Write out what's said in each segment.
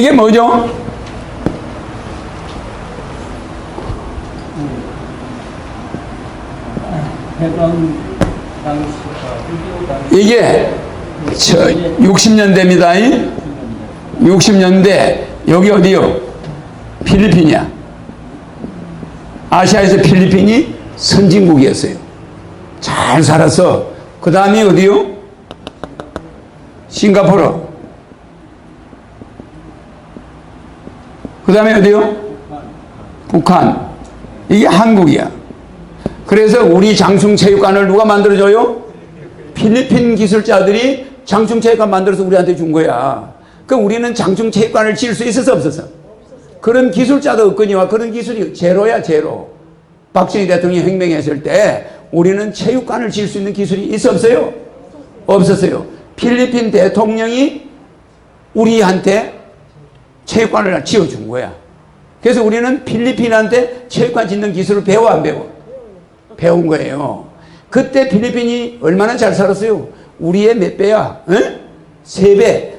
이게 뭐죠? 해당 당시 어, 6.25 당시 이게 저 60년대입니다. 60년대 여기 어디요? 필리핀이야. 아시아에서 필리핀이 선진국이었어요. 잘 살아서 그 다음이 어디요? 싱가포르. 그 다음에 어디요? 북한. 이게 한국이야. 그래서 우리 장충체육관을 누가 만들어줘요? 필리핀 기술자들이 장충체육관 만들어서 우리한테 준 거야. 그 우리는 장충체육관을 지을 수 있어서 없어서. 그런 기술자도 없거니와 그런 기술이 제로야 제로. 박정희 대통령이 혁명했을 때 우리는 체육관을 지을 수 있는 기술이 있어 없어요? 없었어요. 필리핀 대통령이 우리한테 체육관을 지어준 거야. 그래서 우리는 필리핀한테 체육관 짓는 기술을 배워 안 배워? 배운 거예요. 그때 필리핀이 얼마나 잘 살았어요? 우리의 몇 배야? 응? 세 배.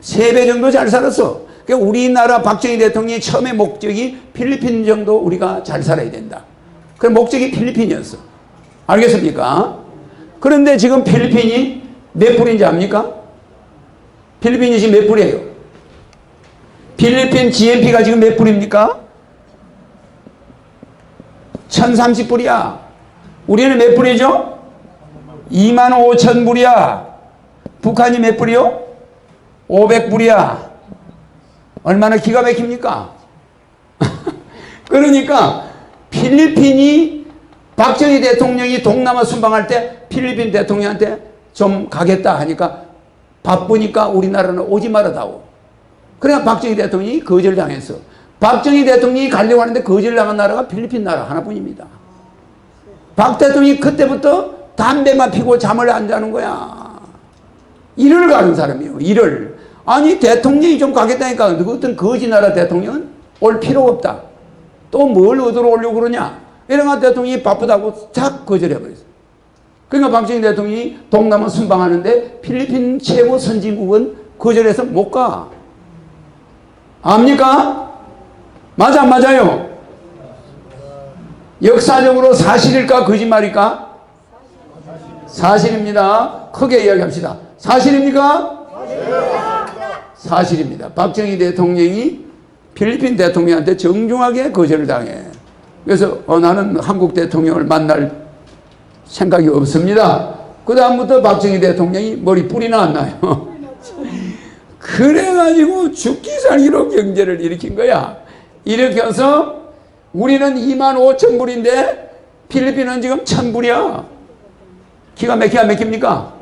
세 배 정도 잘 살았어. 그러니까 우리나라 박정희 대통령이 처음에 목적이 필리핀 정도 우리가 잘 살아야 된다. 그 목적이 필리핀이었어. 알겠습니까? 그런데 지금 필리핀이 몇 불인지 압니까? 필리핀이 지금 몇 불이에요? 필리핀 GNP가 지금 몇 불입니까? 1030불이야. 우리는 몇 불이죠? 2만 5천 불이야. 북한이 몇 불이요? 500불이야. 얼마나 기가 막힙니까? 그러니까 필리핀이 박정희 대통령이 동남아 순방할 때 필리핀 대통령한테 좀 가겠다 하니까 바쁘니까 우리나라는 오지 말아다오. 그래야 박정희 대통령이 거절 당했어. 박정희 대통령이 가려고 하는데 거절 당한 나라가 필리핀 나라 하나뿐입니다. 박 대통령이 그때부터 담배만 피고 잠을 안 자는 거야. 일을 가는 사람이에요. 일을. 아니 대통령이 좀 가겠다니까 그 어떤 거지 나라 대통령은 올 필요가 없다. 또 뭘 얻으러 오려고 그러냐. 이러면 대통령이 바쁘다고 착 거절해버렸어. 그러니까 박정희 대통령이 동남아 순방하는데 필리핀 최고 선진국은 거절해서 못 가. 압니까? 맞아, 안 맞아요? 역사적으로 사실일까, 거짓말일까? 사실입니다. 크게 이야기합시다. 사실입니까? 사실입니다. 박정희 대통령이 필리핀 대통령한테 정중하게 거절을 당해. 그래서 어, 나는 한국 대통령을 만날 생각이 없습니다. 그 다음부터 박정희 대통령이 머리 뿔이 나왔나요? 그래가지고 죽기 살기로 경제를 일으킨 거야. 일으켜서 우리는 2만 5천 불인데 필리핀은 지금 천 불이야. 기가 막히가 막힙니까?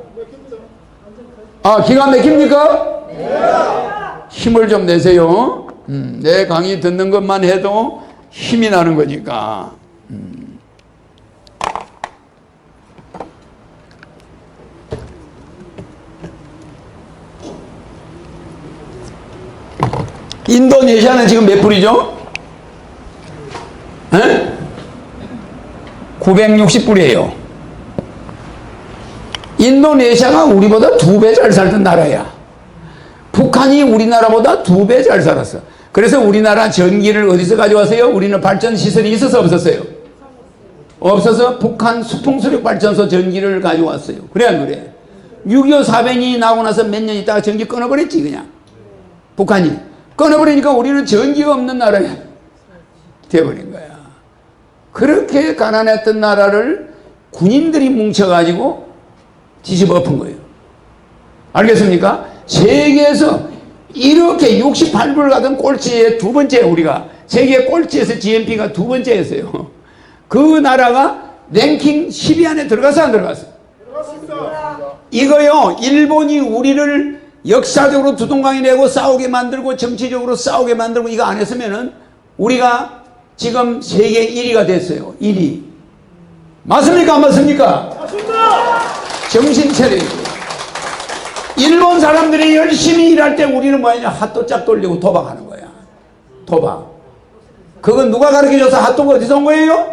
아, 기가 막힙니까? 힘을 좀 내세요. 음, 내 강의 듣는 것만 해도 힘이 나는 거니까. 음. 인도네시아는 지금 몇 불이죠? 960불이에요. 인도네시아가 우리보다 두 배 잘 살던 나라야. 북한이 우리나라보다 두 배 잘 살았어. 그래서 우리나라 전기를 어디서 가져왔어요? 우리는 발전 시설이 있어서 없었어요. 없어서 북한 수풍수력 발전소 전기를 가져왔어요. 그래 안 그래? 6.25 사변이 나고 나서 몇 년 있다가 전기 끊어버렸지 그냥. 북한이. 끊어버리니까 우리는 전기가 없는 나라야. 돼버린 거야. 그렇게 가난했던 나라를 군인들이 뭉쳐가지고 뒤집어 엎은 거예요. 알겠습니까? 세계에서 이렇게 68불 가던 꼴찌에 두 번째 우리가 세계 꼴찌에서 GNP가 두 번째였어요. 그 나라가 랭킹 10위 안에 들어가서 안 들어갔어? 이거요, 일본이 우리를 역사적으로 두동강이 내고 싸우게 만들고 정치적으로 싸우게 만들고 이거 안 했으면은 우리가 지금 세계 1위가 됐어요. 1위. 맞습니까? 안 맞습니까? 정신 차려야. 일본 사람들이 열심히 일할 때 우리는 뭐냐 핫도 짝 돌리고 도박하는 거야. 도박. 그건 누가 가르쳐 줘서 핫도가 어디서 온 거예요?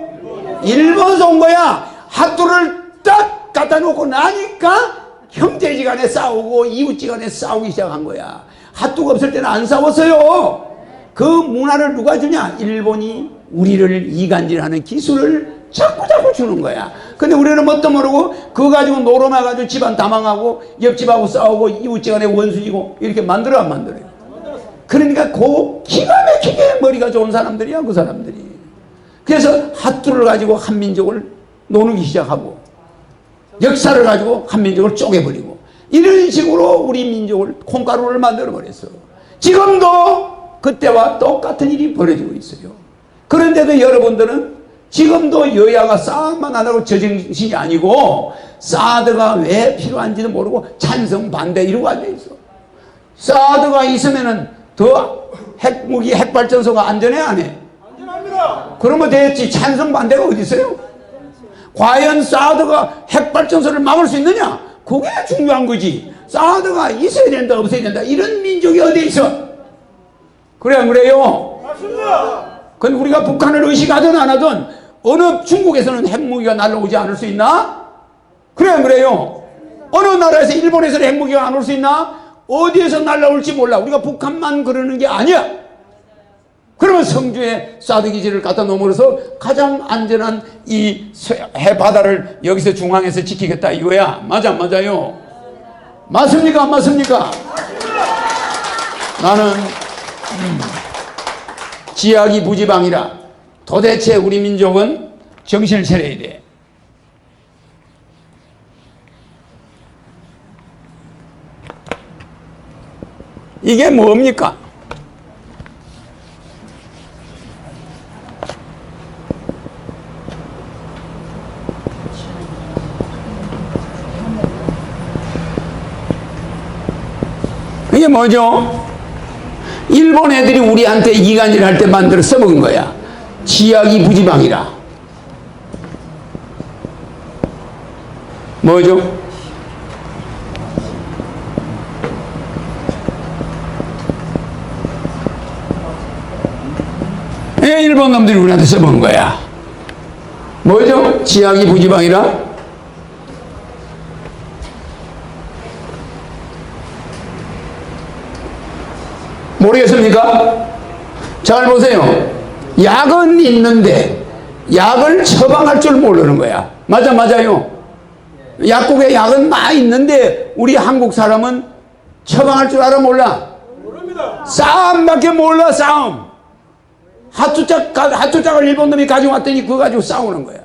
일본에서 온 거야. 핫도를 딱 갖다 놓고 나니까 형제지간에 싸우고 이웃지간에 싸우기 시작한 거야. 핫도그 없을 때는 안 싸웠어요. 그 문화를 누가 주냐? 일본이 우리를 이간질하는 기술을 자꾸 자꾸 주는 거야. 근데 우리는 뭣도 모르고 그거 가지고 노름해 가지고 집안 다망하고 옆집하고 싸우고 이웃지간에 원수이고 이렇게 만들어 안 만들어요. 그러니까 그 기가 막히게 머리가 좋은 사람들이야 그 사람들이. 그래서 핫도를 가지고 한민족을 노는 시작하고 역사를 가지고 한민족을 쪼개버리고 이런 식으로 우리 민족을 콩가루를 만들어 버렸어. 지금도 그때와 똑같은 일이 벌어지고 있어요. 그런데도 여러분들은 지금도 여야가 싸움만 안 하고 저정신이 아니고 사드가 왜 필요한지도 모르고 찬성 반대 이러고 앉아 있어. 사드가 있으면 은 더 핵무기 핵발전소가 안전해 안 해? 안전합니다. 그러면 됐지 찬성 반대가 어디 있어요? 과연 사드가 핵발전소를 막을 수 있느냐? 그게 중요한 거지. 사드가 있어야 된다, 없어야 된다. 이런 민족이 어디 있어? 그래, 안 그래요? 맞습니다. 근데 우리가 북한을 의식하든 안 하든 어느 중국에서는 핵무기가 날라오지 않을 수 있나? 그래, 안 그래요? 어느 나라에서 일본에서는 핵무기가 안 올 수 있나? 어디에서 날라올지 몰라. 우리가 북한만 그러는 게 아니야. 그러면 성주에 사드 기지를 갖다 놓으면서 가장 안전한 이 해바다를 여기서 중앙에서 지키겠다 이거야. 맞아, 맞아요. 맞습니까? 안 맞습니까? 나는 음, 지약이 부지방이라 도대체 우리 민족은 정신을 차려야 돼. 이게 뭡니까? 이게 뭐죠? 일본 애들이 우리한테 이간질 할 때 만들어 써먹은 거야. 지약이 부지방이라. 뭐죠? 예, 일본 놈들이 우리한테 써먹은 거야. 뭐죠? 지약이 부지방이라? 모르겠습니까? 잘 보세요. 약은 있는데 약을 처방할 줄 모르는 거야. 맞아, 맞아요. 약국에 약은 많이 있는데 우리 한국 사람은 처방할 줄 알아 몰라. 모릅니다. 싸움밖에 몰라 싸움. 핫투짝 핫투짝을 일본 놈이 가져왔더니 그거 가지고 싸우는 거야.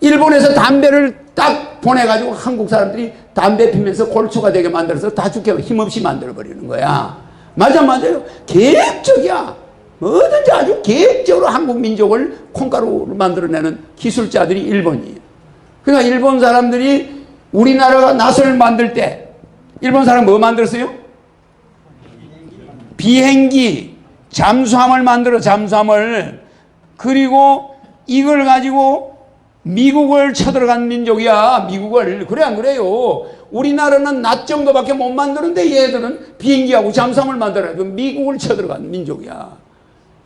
일본에서 담배를 딱 보내가지고 한국 사람들이 담배 피면서 골초가 되게 만들어서 다 죽게 힘없이 만들어 버리는 거야. 맞아 맞아요. 계획적이야. 뭐든지 아주 계획적으로 한국 민족을 콩가루로 만들어내는 기술자들이 일본이에요. 그러니까 일본 사람들이 우리나라가 낫을 만들 때 일본 사람 뭐 만들었어요? 비행기, 잠수함을 만들어 잠수함을 그리고 이걸 가지고 미국을 쳐들어간 민족이야 미국을 그래 안 그래요 우리나라는 낮 정도밖에 못 만드는데 얘들은 비행기하고 잠수함을 만들어요 그 미국을 쳐들어간 민족이야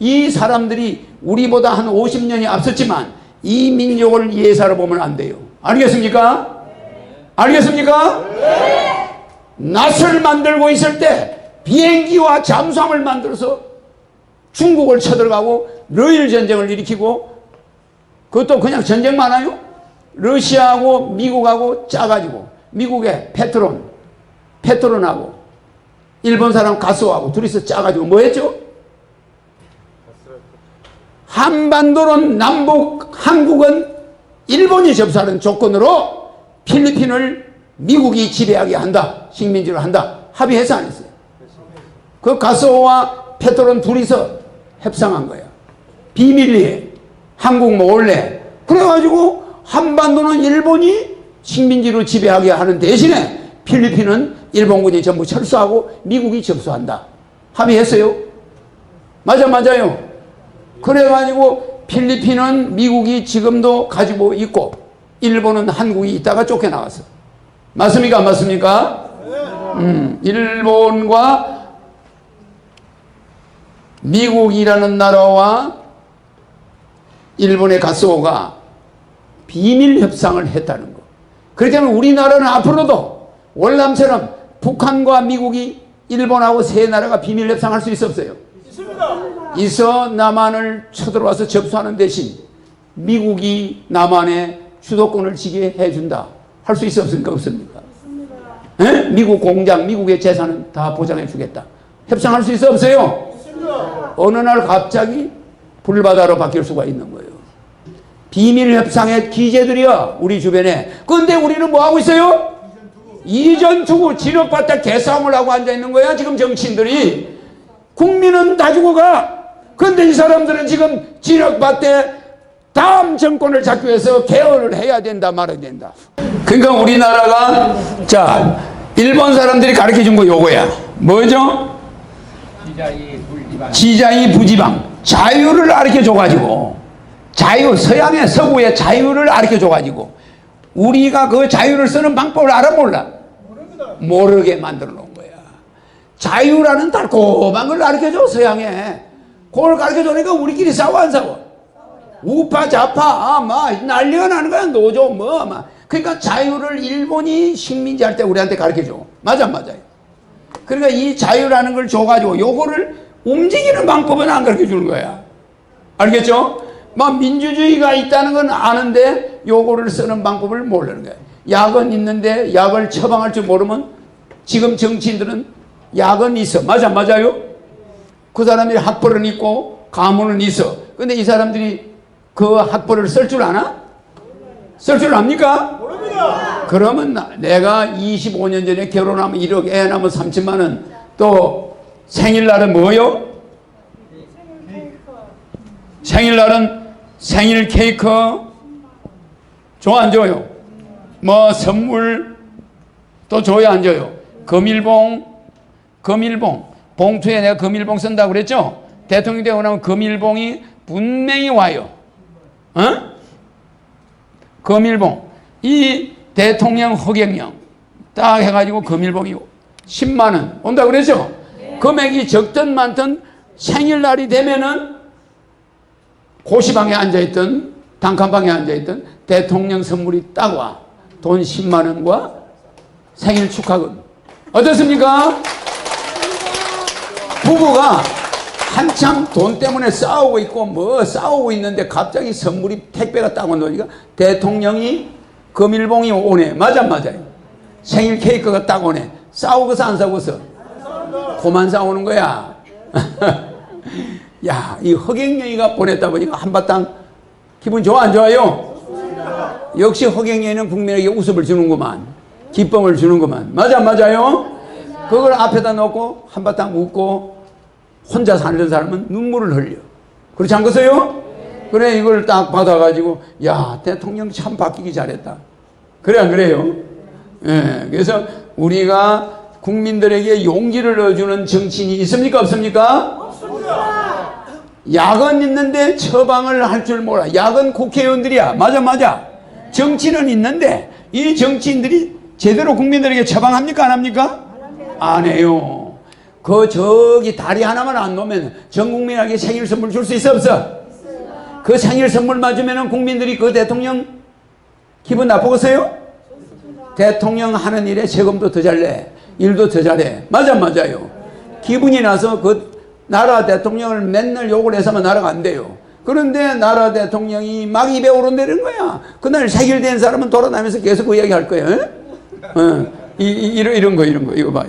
이 사람들이 우리보다 한 50년이 앞섰지만 이 민족을 예사로 보면 안 돼요 알겠습니까? 알겠습니까? 낫을 만들고 있을 때 비행기와 잠수함을 만들어서 중국을 쳐들어가고 러일 전쟁을 일으키고 그것도 그냥 전쟁만 하요? 러시아하고 미국하고 짜가지고 미국의 페트론, 페트론하고 일본 사람 가스오하고 둘이서 짜가지고 뭐 했죠? 한반도는 남북 한국은 일본이 접수하는 조건으로 필리핀을 미국이 지배하게 한다. 식민지로 한다. 합의해서 안 했어요. 그 가스오와 페트론 둘이서 협상한 거야. 비밀리에 한국 몰래. 그래가지고 한반도는 일본이 식민지로 지배하게 하는 대신에 필리핀은 일본군이 전부 철수하고 미국이 접수한다. 합의했어요. 맞아, 맞아요. 그래가지고 필리핀은 미국이 지금도 가지고 있고 일본은 한국이 있다가 쫓겨나갔어. 맞습니까? 안 맞습니까? 음, 일본과 미국이라는 나라와 일본의 가스오가 비밀 협상을 했다는 거. 그렇기 때문에 우리나라는 앞으로도 월남처럼 북한과 미국이 일본하고 세 나라가 비밀 협상할 수 있어 없어요? 있습니다. 있어 남한을 쳐들어와서 접수하는 대신 미국이 남한에 주도권을 지게 해준다. 할 수 있어 없습니까? 없습니까? 예? 미국 공장, 미국의 재산은 다 보장해 주겠다. 협상할 수 있어 없어요? 어느 날 갑자기 불바다로 바뀔 수가 있는 거예요. 비밀 협상의 기재들이야 우리 주변에. 근데 우리는 뭐 하고 있어요? 이전 투구 진흙밭에 개싸움을 하고 앉아 있는 거야 지금 정치인들이. 국민은 다 죽어가. 그런데 이 사람들은 지금 진흙밭에 다음 정권을 잡기 위해서 개헌을 해야 된다 말아야 된다. 그러니까 우리나라가 자 일본 사람들이 가르쳐 준 거 요거야. 뭐죠? 지자이 부지방 자유를 가르쳐 줘가지고 자유 서양의 서구의 자유를 가르쳐 줘가지고 우리가 그 자유를 쓰는 방법을 알아 몰라? 모르게 만들어 놓은 거야. 자유라는 달콤한 걸 가르쳐 줘 서양에. 그걸 가르쳐 주니까 우리끼리 싸워 안 싸워? 우파 좌파 아, 막 난리가 나는 거야 노조 뭐 막 그러니까 자유를 일본이 식민지 할 때 우리한테 가르쳐 줘. 맞아 안 맞아요 그러니까 이 자유라는 걸 줘가지고 요거를 움직이는 방법은 안 가르쳐 주는 거야. 알겠죠? 막 민주주의가 있다는 건 아는데 요거를 쓰는 방법을 모르는 거야. 약은 있는데 약을 처방할 줄 모르면 지금 정치인들은 약은 있어. 맞아, 맞아요? 그 사람이 학벌은 있고 가문은 있어. 근데 이 사람들이 그 학벌을 쓸 줄 아나? 쓸 줄 압니까? 모릅니다. 그러면 나- 내가 25년 전에 결혼하면 1억, 애 낳으면 30만 원, 또 생일날은 뭐요? 생일날은 생일 케이크 줘 안 줘요? 뭐 선물 또 줘야 안 줘요? 금일봉, 금일봉 봉투에 내가 금일봉 쓴다고 그랬죠? 대통령 되고 나면 금일봉이 분명히 와요. 어? 금일봉 이 대통령 허경영 딱 해가지고 금일봉이 10만 원 온다 그랬죠? 금액이 적든 많든 생일날이 되면은 고시방에 앉아있던 단칸방에 앉아있던 대통령 선물이 딱 와. 돈 10만 원과 생일 축하금. 어떻습니까? 부부가 한참 돈 때문에 싸우고 있고 뭐 싸우고 있는데 갑자기 선물이 택배가 딱 온다니까 대통령이 금일봉이 오네. 맞아 안 맞아요? 생일 케이크가 딱 오네. 싸우고서 안 싸우고서? 고만 싸우는 거야. 야, 이 허경영이가 보냈다 보니까 한바탕 기분 좋아 안 좋아요? 역시 허경영이는 국민에게 웃음을 주는구만. 기쁨을 주는구만. 맞아 안 맞아요? 그걸 앞에다 놓고 한바탕 웃고 혼자 사는 사람은 눈물을 흘려. 그렇지 않겠어요? 그래 이걸 딱 받아가지고 야 대통령 참 바뀌기 잘했다. 그래 안 그래요? 예, 그래서 우리가 국민들에게 용기를 넣어주는 정치인이 있습니까 없습니까? 약은 있는데 처방을 할 줄 몰라. 약은 국회의원들이야. 맞아 맞아. 정치는 있는데 이 정치인들이 제대로 국민들에게 처방합니까 안 합니까? 안 해요. 그 저기 다리 하나만 안 놓으면 전 국민에게 생일 선물 줄 수 있어 없어? 그 생일 선물 맞으면 국민들이 그 대통령 기분 나쁘겠어요? 대통령 하는 일에 세금도 더 잘 내. 일도 더 잘해. 맞아, 안 맞아요. 기분이 나서 그 나라 대통령을 맨날 욕을 해서만 나라가 안 돼요. 그런데 나라 대통령이 막 입에 오른다는 거야. 그날 생일된 사람은 돌아다니면서 계속 그 이야기 할 거예요. 어? 이, 이, 이런, 거, 이런 거. 이거 봐요.